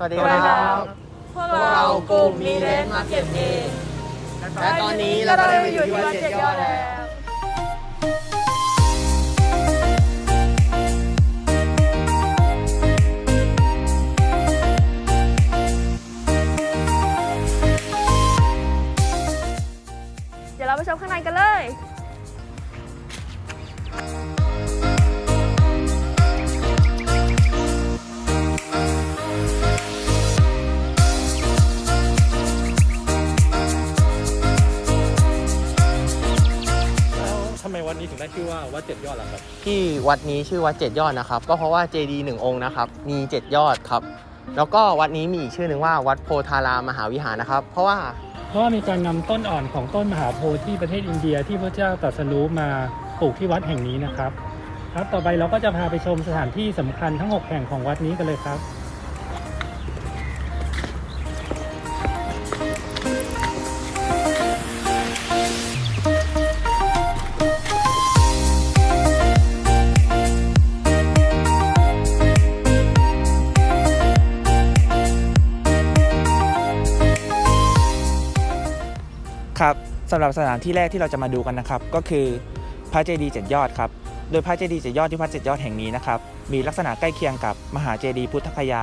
สวัสดีสวัสดีคครัรับบพวกเรากลุ่มมีเลนมาเก็ตเองและตอนนี้เราก็ได้มาอยู่ที่วัดเจ็ดยอดแล้ว ถึงได้ชื่อว่าวัดเจ็ดยอดล่ะครับ ที่วัดนี้ชื่อวัดเจ็ดยอดนะครับ ก็เพราะว่าเจดีย์หนึ่งองค์นะครับมีเจ็ดยอดครับ แล้วก็วัดนี้มีอีกชื่อหนึ่งว่าวัดโพธารามหาวิหารนะครับ เพราะว่าเพราะว่ามีการนำต้นอ่อนของต้นมหาโพธิ์ที่ประเทศอินเดียที่พระเจ้าตรัสรู้มาปลูกที่วัดแห่งนี้นะครับ ครับต่อไปเราก็จะพาไปชมสถานที่สำคัญทั้ง 6 แห่งของวัดนี้กันเลยครับ สำหรับสถานที่แรกที่เราจะมาดูกันนะครับ ก็คือพระเจดีย์เจ็ดยอดครับ โดยพระเจดีย์เจ็ดยอดที่วัดเจ็ดยอดแห่งนี้นะครับ มีลักษณะใกล้เคียงกับมหาเจดีย์พุทธคยา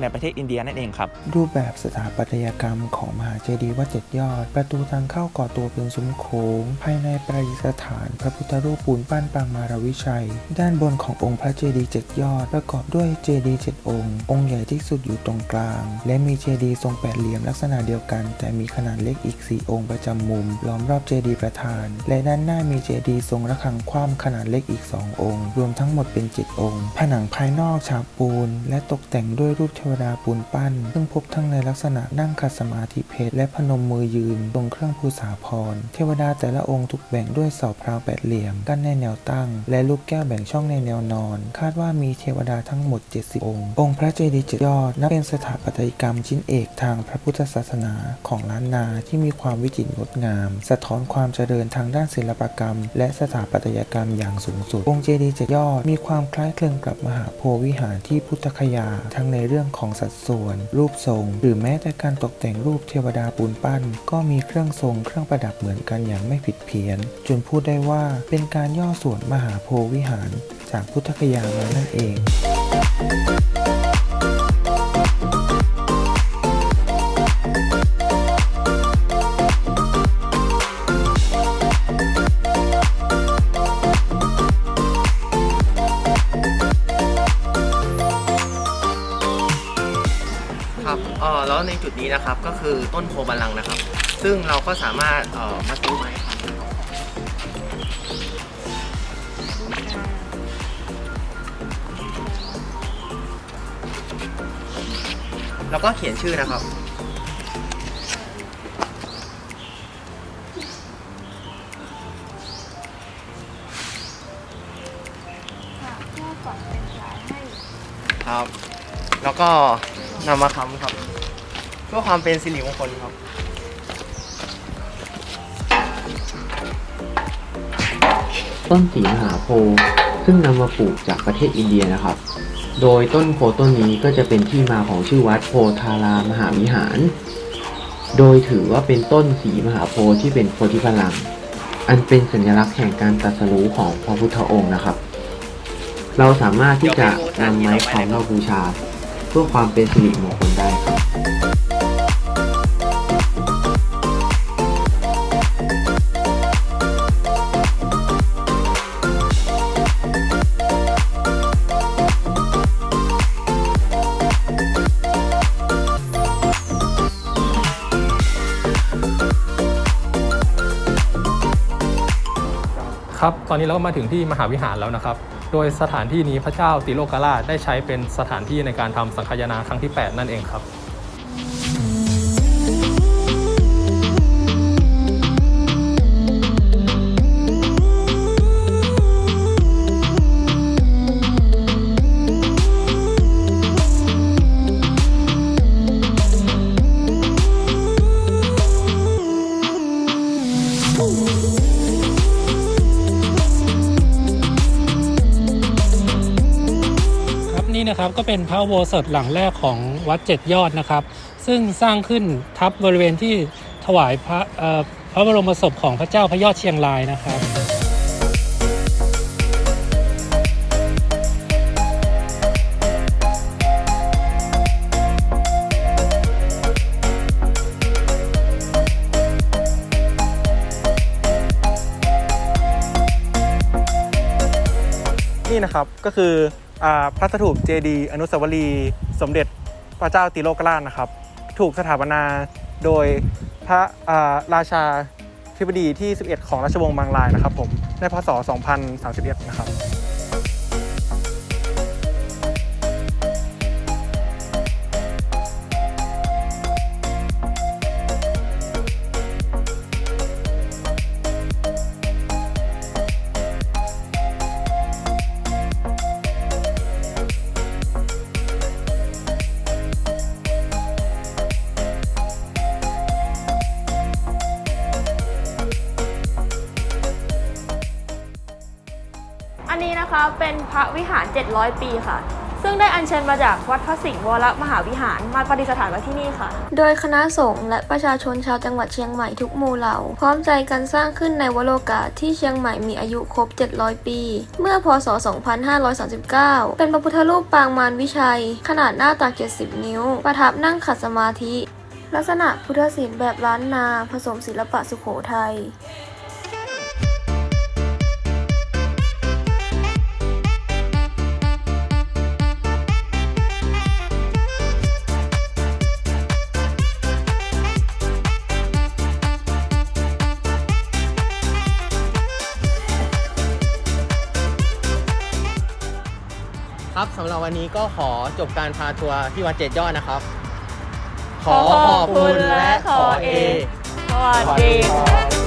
ในประเทศอินเดียนั่นเองครับ รูปแบบสถาปัตยกรรมของมหาเจดีย์วัดเจ็ดยอด ประตูทางเข้าก่อตัวเป็นซุ้มโค้ง ภายในประดิษฐาน พระพุทธรูปปูนปั้นปางมารวิชัย ด้านบนขององค์พระเจดีย์เจ็ดยอด ประกอบด้วยเจดีย์เจ็ดองค์ องค์ใหญ่ที่สุดอยู่ตรงกลาง และมีเจดีย์ทรงแปดเหลี่ยมลักษณะเดียวกัน แต่มีขนาดเล็กอีก 4 องค์ประจำมุม ล้อมรอบเจดีย์ประธาน และด้านหน้ามีเจดีย์ทรงระฆังคว่ำขนาดเล็กอีก 2 องค์ รวมทั้งหมดเป็น 7 องค์ ผนังภายนอกฉาบปูน และตกแต่งด้วยรูปเททวดาปูนปั้น ซึ่งพบทั้งในลักษณะนั่งขัดสมาธิเพชรและพนมมือยืนตรงเครื่องภูษาพร เทวดาแต่ละองค์ถูกแบ่งด้วยเสาพราวแปดเหลี่ยม กั้นในแนวตั้ง และลูกแก้วแบ่งช่องในแนวนอน คาดว่ามีเทวดาทั้งหมด 70 องค์ องค์พระเจดีย์เจ็ดยอดนับเป็นสถาปัตยกรรมชิ้นเอกทางพระพุทธศาสนาของล้านนาที่มีความวิจิตรงดงาม สะท้อนความเจริญทางด้านศิลปกรรม และสถาปัตยกรรมอย่างสูงสุด องค์เจดีย์เจ็ดยอดมีความคล้ายคลึงกับมหาโพธิ์วิหารที่พุทธคยาทั้งในเรื่องของสัดส่วน รูปทรง หรือแม้แต่การตกแต่งรูปเทวดาปูนปั้น ก็มีเครื่องทรงเครื่องประดับเหมือนกันอย่างไม่ผิดเพี้ยน จนพูดได้ว่าเป็นการย่อส่วนมหาโพวิหาร จากพุทธคยามานั่นเอง นจุดนี้นะครับก็คือต้นโพบัลลังก์นะครับ ซึ่งเราก็สามารถเอ่อมาซื้อไม้พันธุ์แล้วก็เขียนชื่อนะครับ ครับ แล้วก็นำมาค้ำครับเพื่อความเป็นสิริมงคลครับ ต้นสีมหาโพธิ์ซึ่งนำมาปลูกจากประเทศอินเดียนะครับ โดยต้นโพต้นนี้ก็จะเป็นที่มาของชื่อวัดโพธารามหาวิหาร โดยถือว่าเป็นต้นสีมหาโพธิ์ที่เป็นโพธิพลัง อันเป็นสัญลักษณ์แห่งการตรัสรู้ของพระพุทธองค์นะครับ เราสามารถที่จะนำไม้ค้ำมาบูชา เพื่อความเป็นสิริมงคล ครับตอนนี้เราก็มาถึงที่มหาวิหารแล้วนะครับ โดยสถานที่นี้พระเจ้าติโลกราชได้ใช้เป็นสถานที่ในการทำสังคายนาครั้งที่ 8 นั่นเองครับ นะครับก็เป็นพระโบสถหลังแรกของวัดเจ็ดยอดนะครับ ซึ่งสร้างขึ้นทับบริเวณที่ถวายพระพระบรมศพของพระเจ้าพระยอดเชียงรายนะครับนี่นะครับก็คือ พระสถูปเจดีอนุสาวรีย์สมเด็จพระเจ้าติโลกราชนะครับ ถูกสถาปนาโดยพระาราชาธิบดีที่ 11 ของราชวงศ์บางรายนะครับผมในพศ 2031 นะครับ นะคะเป็นพระวิหาร 700 ปีค่ะ ซึ่งได้อัญเชิญมาจากวัดพระสิงห์วรมหาวิหารมาประดิษฐานไว้ที่นี่ค่ะ โดยคณะสงฆ์และประชาชนชาวจังหวัดเชียงใหม่ทุกหมู่เหล่า พร้อมใจกันสร้างขึ้นในวโรกาสที่เชียงใหม่มีอายุครบ 700 ปี เมื่อพศ 2539 เป็นพระพุทธรูปปางมารวิชัย ขนาดหน้าตัก 70 นิ้ว ประทับนั่งขัดสมาธิ ลักษณะพุทธศิลป์แบบล้านนา ผสมศิลปะสุโขทัย ครับสำหรับวันนี้ก็ขอจบการพาทัวร์ที่วัดเจ็ดยอดนะครับ ขอขอบคุณและขอเอสวัสดีค่ะ